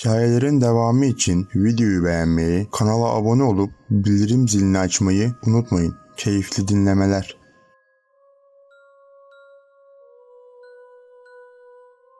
Hikayelerin devamı için videoyu beğenmeyi, kanala abone olup bildirim zilini açmayı unutmayın. Keyifli dinlemeler.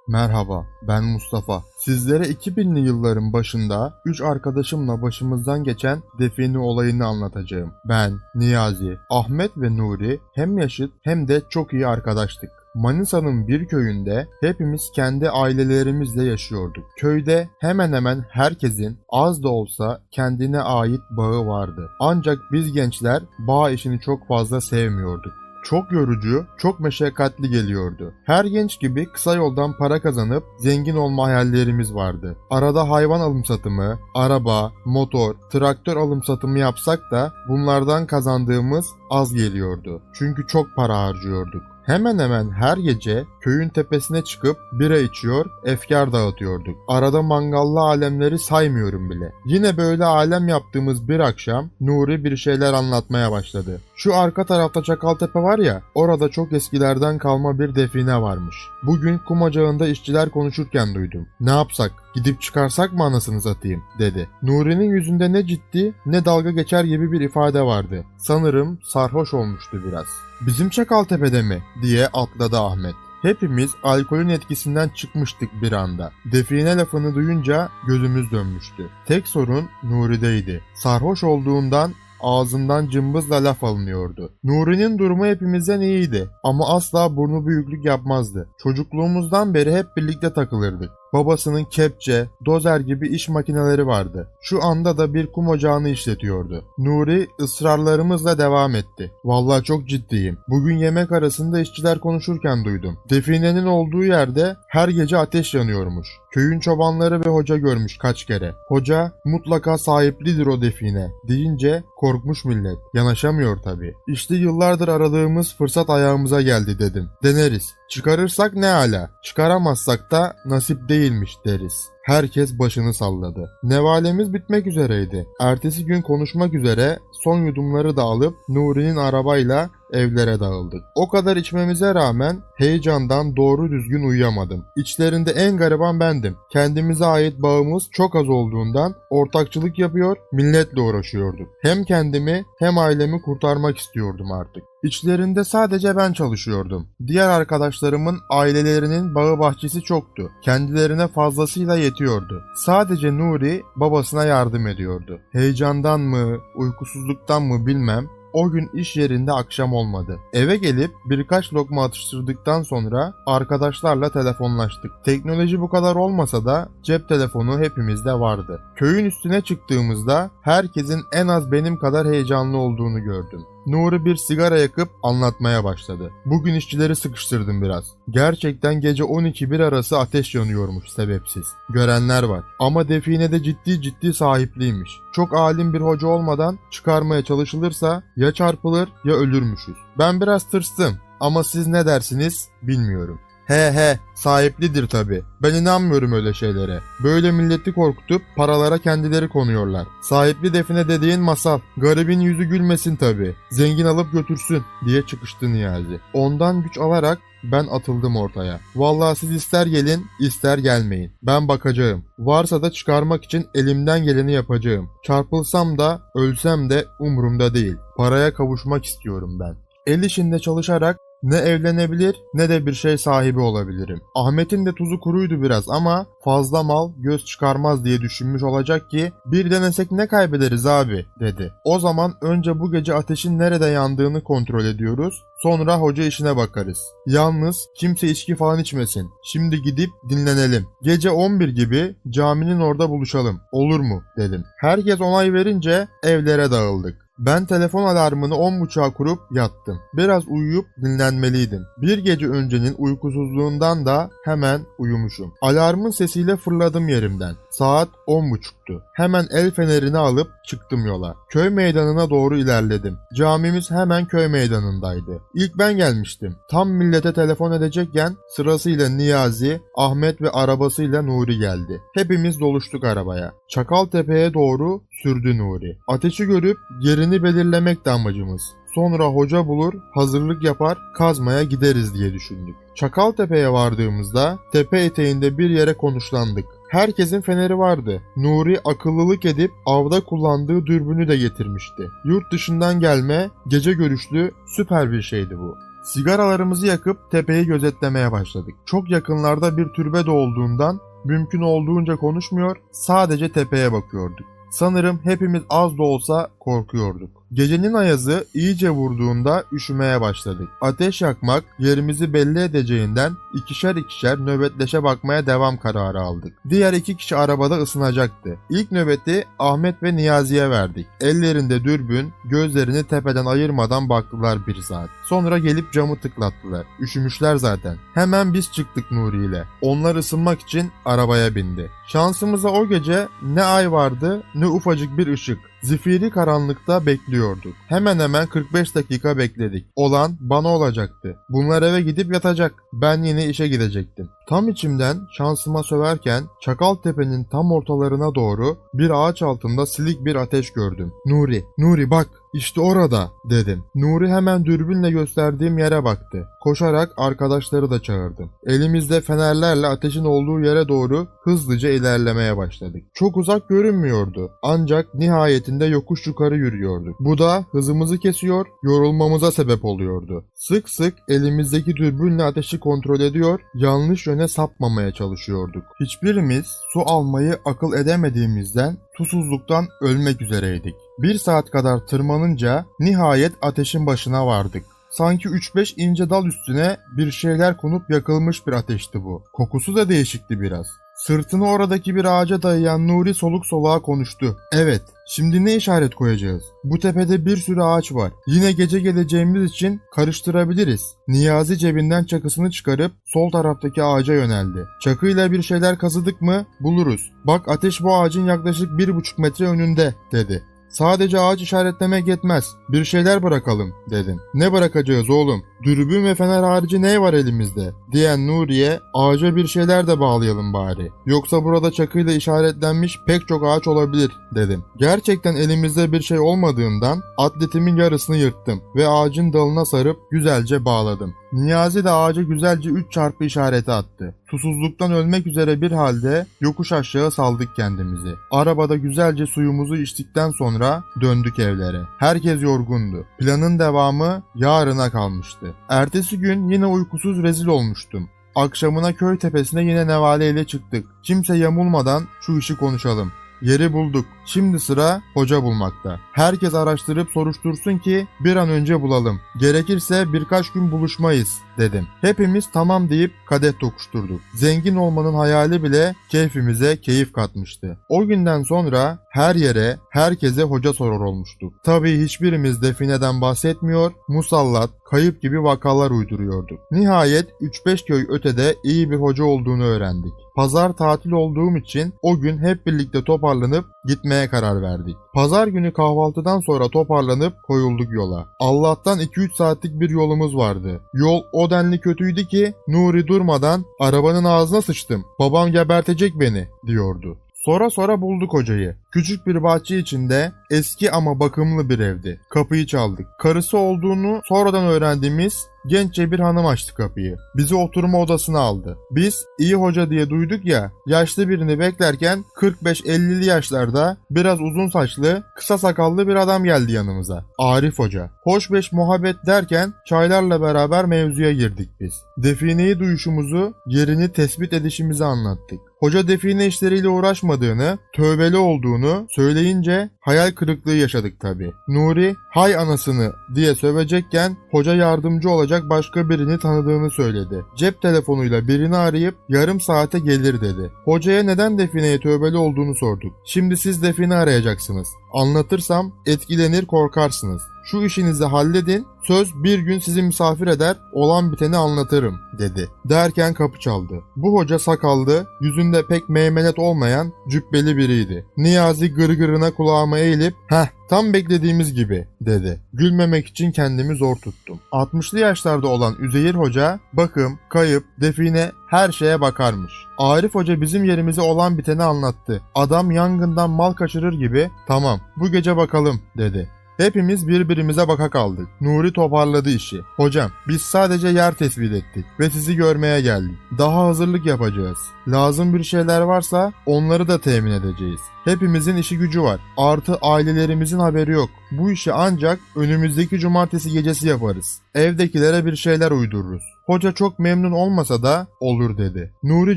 Merhaba, ben Mustafa. Sizlere 2000'li yılların başında 3 arkadaşımla başımızdan geçen define olayını anlatacağım. Ben, Niyazi, Ahmet ve Nuri hem yaşıt hem de çok iyi arkadaştık. Manisa'nın bir köyünde hepimiz kendi ailelerimizle yaşıyorduk. Köyde hemen hemen herkesin az da olsa kendine ait bağı vardı. Ancak biz gençler bağ işini çok fazla sevmiyorduk. Çok yorucu, çok meşakkatli geliyordu. Her genç gibi kısa yoldan para kazanıp zengin olma hayallerimiz vardı. Arada hayvan alım satımı, araba, motor, traktör alım satımı yapsak da bunlardan kazandığımız az geliyordu. Çünkü çok para harcıyorduk. Hemen hemen her gece köyün tepesine çıkıp bira içiyor, efkar dağıtıyorduk. Arada mangallı alemleri saymıyorum bile. Yine böyle alem yaptığımız bir akşam Nuri bir şeyler anlatmaya başladı. Şu arka tarafta Çakaltepe var ya, orada çok eskilerden kalma bir define varmış. Bugün kum ocağında işçiler konuşurken duydum. Ne yapsak, gidip çıkarsak mı anasını satayım, dedi. Nuri'nin yüzünde ne ciddi ne dalga geçer gibi bir ifade vardı. Sanırım sarhoş olmuştu biraz. Bizim Çakaltepe'de mi? diye atladı Ahmet. Hepimiz alkolün etkisinden çıkmıştık bir anda. Define lafını duyunca gözümüz dönmüştü. Tek sorun Nuri'deydi. Sarhoş olduğundan ağzından cımbızla laf alınıyordu. Nuri'nin durumu hepimizden iyiydi ama asla burnu büyüklük yapmazdı. Çocukluğumuzdan beri hep birlikte takılırdık. Babasının kepçe, dozer gibi iş makineleri vardı. Şu anda da bir kum ocağını işletiyordu. Nuri ısrarlarımızla devam etti. Vallahi çok ciddiyim. Bugün yemek arasında işçiler konuşurken duydum. Definenin olduğu yerde her gece ateş yanıyormuş. Köyün çobanları ve hoca görmüş kaç kere. Hoca mutlaka sahiplidir o define deyince korkmuş millet. Yanaşamıyor tabii. İşte yıllardır aradığımız fırsat ayağımıza geldi dedim. Deneriz. Çıkarırsak ne ala. Çıkaramazsak da nasip değilmiş deriz. Herkes başını salladı. Nevalemiz bitmek üzereydi. Ertesi gün konuşmak üzere son yudumları da alıp Nuri'nin arabayla evlere dağıldık. O kadar içmemize rağmen heyecandan doğru düzgün uyuyamadım. İçlerinde en gariban bendim. Kendimize ait bağımız çok az olduğundan ortakçılık yapıyor, milletle uğraşıyorduk. Hem kendimi hem ailemi kurtarmak istiyordum artık. İçlerinde sadece ben çalışıyordum. Diğer arkadaşlarımın ailelerinin bağı bahçesi çoktu. Kendilerine fazlasıyla yetiyordu. Sadece Nuri babasına yardım ediyordu. Heyecandan mı, uykusuzluktan mı bilmem o gün iş yerinde akşam olmadı. Eve gelip birkaç lokma atıştırdıktan sonra arkadaşlarla telefonlaştık. Teknoloji bu kadar olmasa da cep telefonu hepimizde vardı. Köyün üstüne çıktığımızda herkesin en az benim kadar heyecanlı olduğunu gördüm. Nuri bir sigara yakıp anlatmaya başladı. Bugün işçileri sıkıştırdım biraz. Gerçekten gece 12-1 arası ateş yanıyormuş sebepsiz. Görenler var. Ama definede ciddi ciddi sahipliymiş. Çok alim bir hoca olmadan çıkarmaya çalışılırsa ya çarpılır ya ölürmüşüz. Ben biraz tırstım ama siz ne dersiniz bilmiyorum. He he sahiplidir tabi. Ben inanmıyorum öyle şeylere. Böyle milleti korkutup paralara kendileri konuyorlar. Sahipli define dediğin masal. Garibin yüzü gülmesin tabi. Zengin alıp götürsün diye çıkıştı Niyazi. Ondan güç alarak ben atıldım ortaya. Vallahi siz ister gelin ister gelmeyin. Ben bakacağım. Varsa da çıkarmak için elimden geleni yapacağım. Çarpılsam da ölsem de umurumda değil. Paraya kavuşmak istiyorum ben. El işinde çalışarak ne evlenebilir ne de bir şey sahibi olabilirim. Ahmet'in de tuzu kuruydu biraz ama fazla mal göz çıkarmaz diye düşünmüş olacak ki bir denesek ne kaybederiz abi dedi. O zaman önce bu gece ateşin nerede yandığını kontrol ediyoruz. Sonra hoca işine bakarız. Yalnız kimse içki falan içmesin. Şimdi gidip dinlenelim. Gece 11 gibi caminin orada buluşalım. Olur mu? dedim. Herkes onay verince evlere dağıldık. Ben telefon alarmını 10.30'a kurup yattım. Biraz uyuyup dinlenmeliydim. Bir gece öncenin uykusuzluğundan da hemen uyumuşum. Alarmın sesiyle fırladım yerimden. Saat 10.30'tu. Hemen el fenerini alıp çıktım yola. Köy meydanına doğru ilerledim. Camimiz hemen köy meydanındaydı. İlk ben gelmiştim. Tam millete telefon edecekken sırasıyla Niyazi, Ahmet ve arabasıyla Nuri geldi. Hepimiz doluştuk arabaya. Çakaltepe'ye doğru sürdü Nuri. Ateşi görüp yerini belirlemek de amacımız. Sonra hoca bulur, hazırlık yapar, kazmaya gideriz diye düşündük. Çakaltepe'ye vardığımızda tepe eteğinde bir yere konuşlandık. Herkesin feneri vardı. Nuri akıllılık edip avda kullandığı dürbünü de getirmişti. Yurt dışından gelme, gece görüşlü süper bir şeydi bu. Sigaralarımızı yakıp tepeyi gözetlemeye başladık. Çok yakınlarda bir türbe de olduğundan mümkün olduğunca konuşmuyor, sadece tepeye bakıyorduk. Sanırım hepimiz az da olsa korkuyorduk. Gecenin ayazı iyice vurduğunda üşümeye başladık. Ateş yakmak yerimizi belli edeceğinden ikişer ikişer nöbetleşe bakmaya devam kararı aldık. Diğer iki kişi arabada ısınacaktı. İlk nöbeti Ahmet ve Niyazi'ye verdik. Ellerinde dürbün, gözlerini tepeden ayırmadan baktılar bir saat. Sonra gelip camı tıklattılar. Üşümüşler zaten. Hemen biz çıktık Nuri ile. Onlar ısınmak için arabaya bindi. Şansımıza o gece ne ay vardı ne ufacık bir ışık. Zifiri karanlıkta bekliyorduk. Hemen hemen 45 dakika bekledik. Olan bana olacaktı. Bunlar eve gidip yatacak. Ben yine işe gidecektim. Tam içimden şansıma söverken Çakaltepe'nin tam ortalarına doğru bir ağaç altında silik bir ateş gördüm. Nuri, Nuri bak işte orada dedim. Nuri hemen dürbünle gösterdiğim yere baktı. Koşarak arkadaşları da çağırdım. Elimizde fenerlerle ateşin olduğu yere doğru hızlıca ilerlemeye başladık. Çok uzak görünmüyordu. Ancak nihayetinde yokuş yukarı yürüyorduk. Bu da hızımızı kesiyor, yorulmamıza sebep oluyordu. Sık sık elimizdeki dürbünle ateşi kontrol ediyor, yanlış yöne sapmamaya çalışıyorduk. Hiçbirimiz su almayı akıl edemediğimizden susuzluktan ölmek üzereydik. Bir saat kadar tırmanınca nihayet ateşin başına vardık. Sanki 3-5 ince dal üstüne bir şeyler konup yakılmış bir ateşti bu. Kokusu da değişikti biraz. Sırtını oradaki bir ağaca dayayan Nuri soluk soluğa konuştu. Evet, şimdi ne işaret koyacağız? Bu tepede bir sürü ağaç var. Yine gece geleceğimiz için karıştırabiliriz. Niyazi cebinden çakısını çıkarıp sol taraftaki ağaca yöneldi. Çakıyla bir şeyler kazıdık mı buluruz. Bak ateş bu ağacın yaklaşık bir buçuk metre önünde dedi. Sadece ağaç işaretlemek yetmez. Bir şeyler bırakalım dedim. Ne bırakacağız oğlum? Dürbün ve fener harici ne var elimizde? Diyen Nuriye ağaca bir şeyler de bağlayalım bari. Yoksa burada çakıyla işaretlenmiş pek çok ağaç olabilir dedim. Gerçekten elimizde bir şey olmadığından atletimin yarısını yırttım ve ağacın dalına sarıp güzelce bağladım. Niyazi de ağaca güzelce 3 çarpı işareti attı. Susuzluktan ölmek üzere bir halde yokuş aşağı saldık kendimizi. Arabada güzelce suyumuzu içtikten sonra döndük evlere. Herkes yorgundu. Planın devamı yarına kalmıştı. Ertesi gün yine uykusuz rezil olmuştum. Akşamına köy tepesine yine Nevale ile çıktık. Kimse yamulmadan şu işi konuşalım. Yeri bulduk. Şimdi sıra hoca bulmakta. Herkes araştırıp soruştursun ki bir an önce bulalım. Gerekirse birkaç gün buluşmayız dedim. Hepimiz tamam deyip kadeh tokuşturduk. Zengin olmanın hayali bile keyfimize keyif katmıştı. O günden sonra her yere, herkese hoca sorar olmuştuk. Tabii hiçbirimiz defineden bahsetmiyor, musallat, kayıp gibi vakalar uyduruyorduk. Nihayet 3-5 köy ötede iyi bir hoca olduğunu öğrendik. Pazar tatil olduğum için o gün hep birlikte toparlanıp gitmeye karar verdik. Pazar günü kahvaltıdan sonra toparlanıp koyulduk yola. Allah'tan 2-3 saatlik bir yolumuz vardı. Yol o denli kötüydü ki Nuri durmadan arabanın ağzına sıçtım. Babam gebertecek beni diyordu. Sonra sonra bulduk hocayı. Küçük bir bahçe içinde eski ama bakımlı bir evdi. Kapıyı çaldık. Karısı olduğunu sonradan öğrendiğimiz genççe bir hanım açtı kapıyı. Bizi oturma odasına aldı. Biz iyi hoca diye duyduk ya yaşlı birini beklerken 45-50'li yaşlarda biraz uzun saçlı kısa sakallı bir adam geldi yanımıza. Arif hoca. Hoş beş muhabbet derken çaylarla beraber mevzuya girdik biz. Defineyi duyuşumuzu yerini tespit edişimizi anlattık. Hoca define işleriyle uğraşmadığını, tövbeli olduğunu söyleyince hayal kırıklığı yaşadık tabi. Nuri hay anasını diye sövecekken hoca yardımcı olacak başka birini tanıdığını söyledi. Cep telefonuyla birini arayıp yarım saate gelir dedi. Hocaya neden defineye tövbeli olduğunu sorduk. Şimdi siz define arayacaksınız. Anlatırsam etkilenir korkarsınız. Şu işinizi halledin, söz bir gün sizi misafir eder, olan biteni anlatırım, dedi. Derken kapı çaldı. Bu hoca sakallı, yüzünde pek meymenet olmayan cübbeli biriydi. Niyazi gırgırına kulağıma eğilip, heh tam beklediğimiz gibi, dedi. Gülmemek için kendimi zor tuttum. 60'lı yaşlarda olan Üzeyir Hoca, bakım, kayıp, define her şeye bakarmış. Arif Hoca bizim yerimize olan biteni anlattı. Adam yangından mal kaçırır gibi, tamam bu gece bakalım, dedi. Hepimiz birbirimize baka kaldık. Nuri toparladı işi. Hocam biz sadece yer tespit ettik ve sizi görmeye geldik. Daha hazırlık yapacağız. Lazım bir şeyler varsa onları da temin edeceğiz. Hepimizin işi gücü var. Artı ailelerimizin haberi yok. Bu işi ancak önümüzdeki cumartesi gecesi yaparız. Evdekilere bir şeyler uydururuz. Hoca çok memnun olmasa da olur dedi. Nuri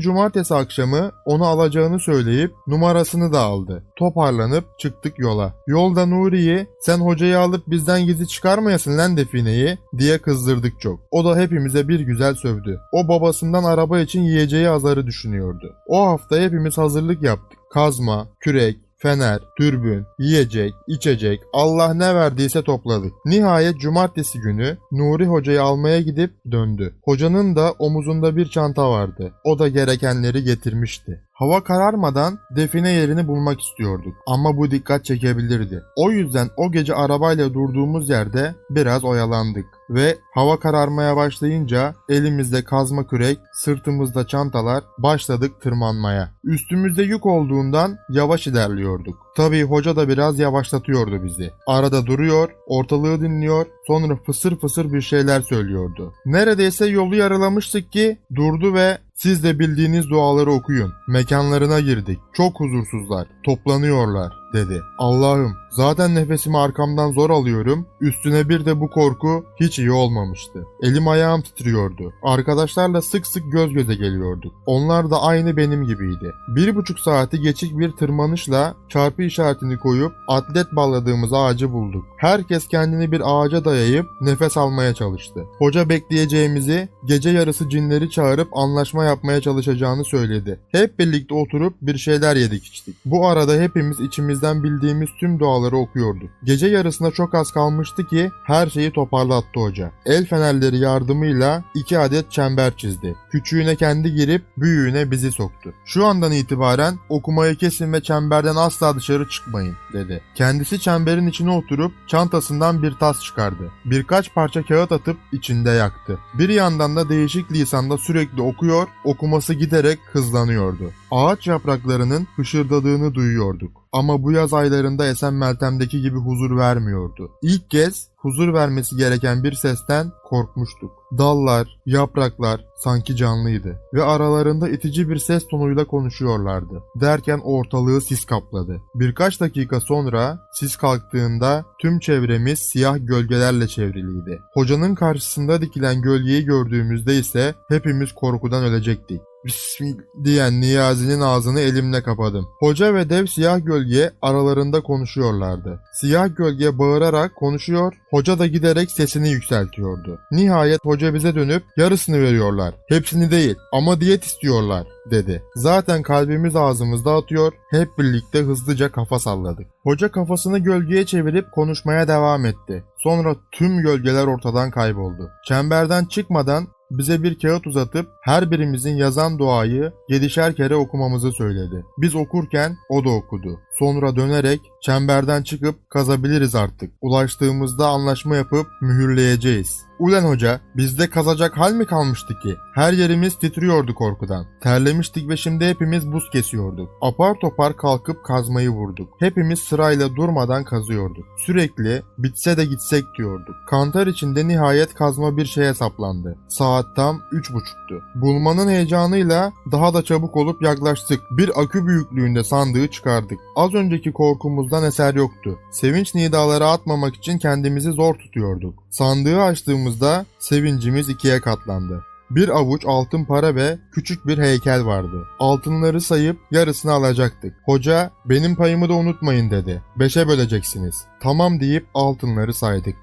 cumartesi akşamı onu alacağını söyleyip numarasını da aldı. Toparlanıp çıktık yola. Yolda Nuri'yi sen hocayı alıp bizden gizli çıkarmayasın lan defineyi diye kızdırdık çok. O da hepimize bir güzel sövdü. O babasından araba için yiyeceği azarı düşünüyordu. O hafta hepimiz hazırlık yaptık. Kazma, kürek, fener, dürbün, yiyecek, içecek, Allah ne verdiyse topladık. Nihayet cumartesi günü Nuri hocayı almaya gidip döndü. Hocanın da omuzunda bir çanta vardı. O da gerekenleri getirmişti. Hava kararmadan define yerini bulmak istiyorduk ama bu dikkat çekebilirdi. O yüzden o gece arabayla durduğumuz yerde biraz oyalandık ve hava kararmaya başlayınca elimizde kazma kürek, sırtımızda çantalar başladık tırmanmaya. Üstümüzde yük olduğundan yavaş ilerliyorduk. Tabii hoca da biraz yavaşlatıyordu bizi. Arada duruyor, ortalığı dinliyor, sonra fısır fısır bir şeyler söylüyordu. Neredeyse yolu yarılamıştık ki durdu ve siz de bildiğiniz duaları okuyun. Mekanlarına girdik. Çok huzursuzlar. Toplanıyorlar dedi. Allah'ım zaten nefesimi arkamdan zor alıyorum. Üstüne bir de bu korku hiç iyi olmamıştı. Elim ayağım titriyordu. Arkadaşlarla sık sık göz göze geliyorduk. Onlar da aynı benim gibiydi. Bir buçuk saati geçik bir tırmanışla çarpı işaretini koyup atlet bağladığımız ağacı bulduk. Herkes kendini bir ağaca dayayıp nefes almaya çalıştı. Hoca bekleyeceğimizi, gece yarısı cinleri çağırıp anlaşma yapmaya çalışacağını söyledi. Hep birlikte oturup bir şeyler yedik içtik. Bu arada hepimiz içimizden bildiğimiz tüm duaları okuyorduk. Gece yarısına çok az kalmıştı ki her şeyi toparlattı hoca. El fenerleri yardımıyla iki adet çember çizdi. Küçüğüne kendi girip büyüğüne bizi soktu. Şu andan itibaren okumayı kesin ve çemberden asla dışarı çıkmayın dedi. Kendisi çemberin içine oturup çantasından bir tas çıkardı. Birkaç parça kağıt atıp içinde yaktı. Bir yandan da değişik lisanda sürekli okuyor, okuması giderek hızlanıyordu. Ağaç yapraklarının hışırdadığını duyuyorduk. Ama bu yaz aylarında esen Meltem'deki gibi huzur vermiyordu. İlk kez huzur vermesi gereken bir sesten korkmuştuk. Dallar, yapraklar sanki canlıydı ve aralarında itici bir ses tonuyla konuşuyorlardı. Derken ortalığı sis kapladı. Birkaç dakika sonra sis kalktığında tüm çevremiz siyah gölgelerle çevriliydi. Hocanın karşısında dikilen gölgeyi gördüğümüzde ise hepimiz korkudan ölecektik. Bismillah diyen Niyazi'nin ağzını elimle kapadım. Hoca ve dev siyah gölge aralarında konuşuyorlardı. Siyah gölge bağırarak konuşuyor, hoca da giderek sesini yükseltiyordu. Nihayet hoca bize dönüp yarısını veriyorlar. Hepsini değil ama diyet istiyorlar dedi. Zaten kalbimiz ağzımızda atıyor, hep birlikte hızlıca kafa salladık. Hoca kafasını gölgeye çevirip konuşmaya devam etti. Sonra tüm gölgeler ortadan kayboldu. Çemberden çıkmadan bize bir kağıt uzatıp her birimizin yazan duayı yedişer kere okumamızı söyledi. Biz okurken o da okudu. Sonra dönerek çemberden çıkıp kazabiliriz artık. Ulaştığımızda anlaşma yapıp mühürleyeceğiz. Ulan hoca bizde kazacak hal mi kalmıştı ki? Her yerimiz titriyordu korkudan. Terlemiştik ve şimdi hepimiz buz kesiyorduk. Apar topar kalkıp kazmayı vurduk. Hepimiz sırayla durmadan kazıyorduk. Sürekli bitse de gitsek diyorduk. Kantar içinde nihayet kazma bir şeye saplandı. Saat tam üç buçuktu. Bulmanın heyecanıyla daha da çabuk olup yaklaştık. Bir akü büyüklüğünde sandığı çıkardık. Az önceki korkumuzdan eser yoktu. Sevinç nidaları atmamak için kendimizi zor tutuyorduk. Sandığı açtığımızda sevincimiz ikiye katlandı. Bir avuç altın para ve küçük bir heykel vardı. Altınları sayıp yarısını alacaktık. Hoca benim payımı da unutmayın dedi. Beşe böleceksiniz. Tamam deyip altınları saydık.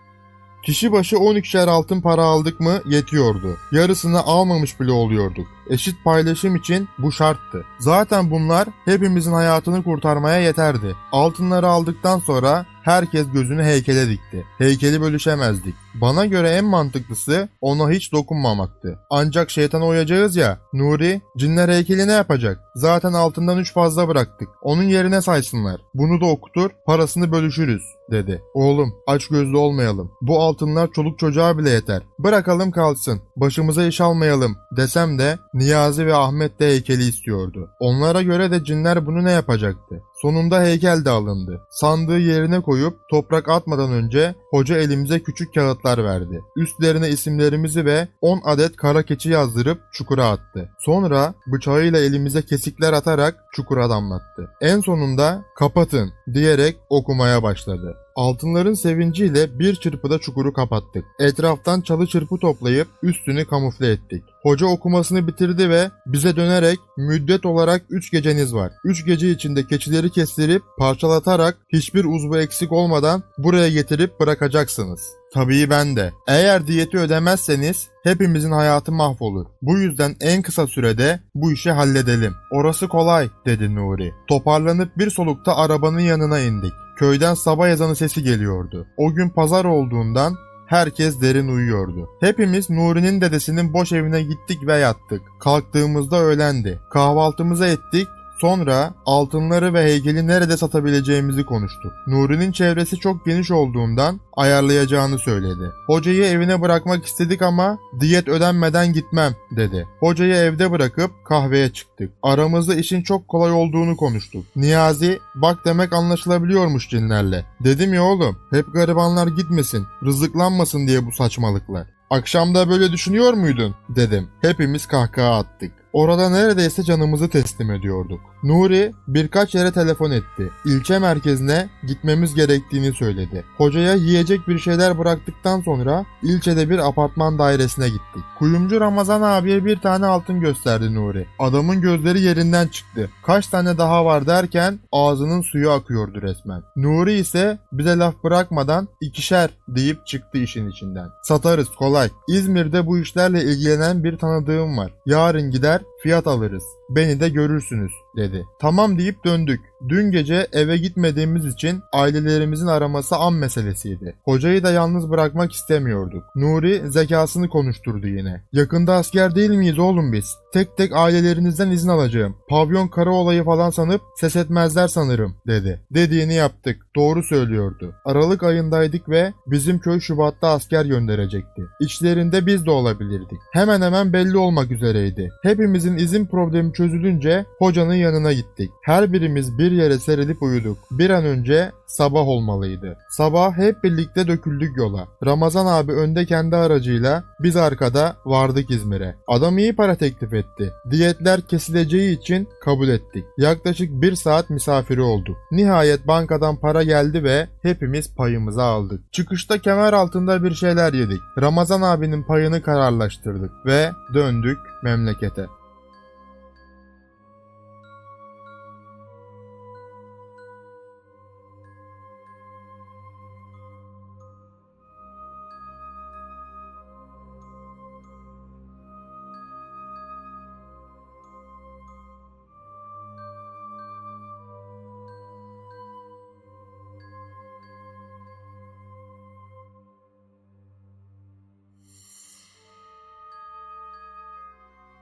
Kişi başı 12'şer altın para aldık mı yetiyordu. Yarısını almamış bile oluyorduk. Eşit paylaşım için bu şarttı. Zaten bunlar hepimizin hayatını kurtarmaya yeterdi. Altınları aldıktan sonra herkes gözünü heykele dikti. Heykeli bölüşemezdik. Bana göre en mantıklısı ona hiç dokunmamaktı. Ancak şeytana uyacağız ya. Nuri, cinler heykeli ne yapacak? Zaten altından 3 fazla bıraktık. Onun yerine saysınlar. Bunu da okutur, parasını bölüşürüz dedi. Oğlum aç gözlü olmayalım. Bu altınlar çoluk çocuğa bile yeter. Bırakalım kalsın. Başımıza iş almayalım desem de Niyazi ve Ahmet de heykeli istiyordu. Onlara göre de cinler bunu ne yapacaktı? Sonunda heykel de alındı. Sandığı yerine koyup toprak atmadan önce hoca elimize küçük kağıtlar verdi. Üstlerine isimlerimizi ve 10 adet kara keçi yazdırıp çukura attı. Sonra bıçağıyla elimize kesikler atarak çukura damlattı. En sonunda kapatın diyerek okumaya başladı. Altınların sevinciyle bir çırpıda çukuru kapattık. Etraftan çalı çırpı toplayıp üstünü kamufle ettik. Hoca okumasını bitirdi ve bize dönerek müddet olarak 3 geceniz var. 3 gece içinde keçileri kestirip parçalatarak hiçbir uzvu eksik olmadan buraya getirip bırakacaksınız. Tabii ben de. Eğer diyeti ödemezseniz hepimizin hayatı mahvolur. Bu yüzden en kısa sürede bu işi halledelim. Orası kolay dedi Nuri. Toparlanıp bir solukta arabanın yanına indik. Köyden sabah ezanı sesi geliyordu. O gün pazar olduğundan herkes derin uyuyordu. Hepimiz Nuri'nin dedesinin boş evine gittik ve yattık. Kalktığımızda öğlendi. Kahvaltımızı ettik Sonra altınları ve heykeli nerede satabileceğimizi konuştuk. Nuri'nin çevresi çok geniş olduğundan ayarlayacağını söyledi. Hocayı evine bırakmak istedik ama diyet ödenmeden gitmem dedi. Hocayı evde bırakıp kahveye çıktık. Aramızda işin çok kolay olduğunu konuştuk. Niyazi bak demek anlaşılabiliyormuş cinlerle. Dedim ya oğlum hep garibanlar gitmesin, rızıklanmasın diye bu saçmalıklar. Akşamda böyle düşünüyor muydun? dedim. Hepimiz kahkaha attık. Orada neredeyse canımızı teslim ediyorduk. Nuri birkaç yere telefon etti. İlçe merkezine gitmemiz gerektiğini söyledi. Hocaya yiyecek bir şeyler bıraktıktan sonra ilçede bir apartman dairesine gittik. Kuyumcu Ramazan abiye bir tane altın gösterdi Nuri. Adamın gözleri yerinden çıktı. Kaç tane daha var derken ağzının suyu akıyordu resmen. Nuri ise bize laf bırakmadan ikişer deyip çıktı işin içinden. Satarız kolay. İzmir'de bu işlerle ilgilenen bir tanıdığım var. Yarın gider fiyat alırız. Beni de görürsünüz dedi. Tamam deyip döndük. Dün gece eve gitmediğimiz için ailelerimizin araması an meselesiydi. Hocayı da yalnız bırakmak istemiyorduk. Nuri zekasını konuşturdu yine. Yakında asker değil miyiz oğlum biz? Tek tek ailelerinizden izin alacağım. Pavyon kara olayı falan sanıp ses etmezler sanırım dedi. Dediğini yaptık. Doğru söylüyordu. Aralık ayındaydık ve bizim köy Şubat'ta asker gönderecekti. İçlerinde biz de olabilirdik. Hemen hemen belli olmak üzereydi. Hepimizin izin problemi çözülünce hocanın yanına gittik. Her birimiz bir yere serilip uyuduk. Bir an önce sabah olmalıydı. Sabah hep birlikte döküldük yola. Ramazan abi önde kendi aracıyla, biz arkada vardık İzmir'e. Adam iyi para teklif etti. Diyetler kesileceği için kabul ettik. Yaklaşık bir saat misafiri olduk. Nihayet bankadan para geldi ve hepimiz payımızı aldık. Çıkışta kemer altında bir şeyler yedik. Ramazan abinin payını kararlaştırdık ve döndük memlekete.